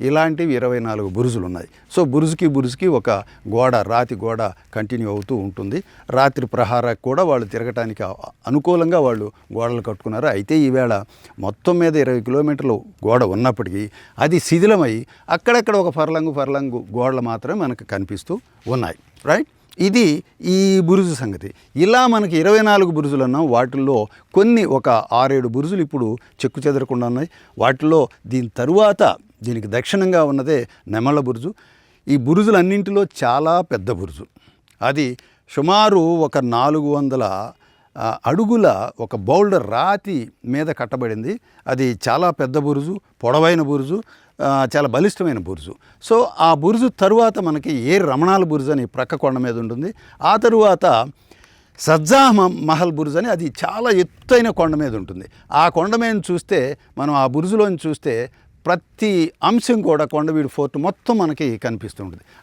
ఇలాంటివి ఇరవై నాలుగు బురుజులు ఉన్నాయి సో బురుజుకి బురుజుకి ఒక గోడ రాతి గోడ కంటిన్యూ అవుతూ ఉంటుంది. రాత్రి ప్రహారకు కూడా వాళ్ళు తిరగటానికి అనుకూలంగా వాళ్ళు గోడలు కట్టుకున్నారు. అయితే ఈవేళ మొత్తం మీద ఇరవై కిలోమీటర్లు గోడ ఉన్నప్పటికీ అది శిథిలమై అక్కడక్కడ ఒక ఫర్లంగు ఫర్లంగు గోడలు మాత్రమే మనకు కనిపిస్తూ ఉన్నాయి. రైట్ ఇది ఈ బురుజు సంగతి. ఇలా మనకి ఇరవై నాలుగు బురుజులు అన్నాం. వాటిల్లో కొన్ని ఒక ఆరేడు బురుజులు ఇప్పుడు చెక్కు చెదరకుండా ఉన్నాయి. వాటిల్లో దీని తరువాత దీనికి దక్షిణంగా ఉన్నదే నెమళ్ళ బురుజు. ఈ బురుజులన్నింటిలో చాలా పెద్ద బురుజు. అది సుమారు ఒక నాలుగు వందల అడుగుల ఒక బౌల్డర్ రాతి మీద కట్టబడింది. అది చాలా పెద్ద బురుజు పొడవైన బురుజు చాలా బలిష్టమైన బురుజు. సో ఆ బురుజు తరువాత మనకి ఏ రమణాల బురుజు అని ప్రక్క కొండ మీద ఉంటుంది. ఆ తరువాత సజ్జా మహల్ బురుజ్ అని అది చాలా ఎత్తైన కొండ మీద ఉంటుంది. ఆ కొండ మీద చూస్తే మనం ఆ బురుజులోని చూస్తే ప్రతి అంశం కూడా కొండవీడు ఫోర్ట్ మొత్తం మనకి కనిపిస్తూ ఉంటుంది.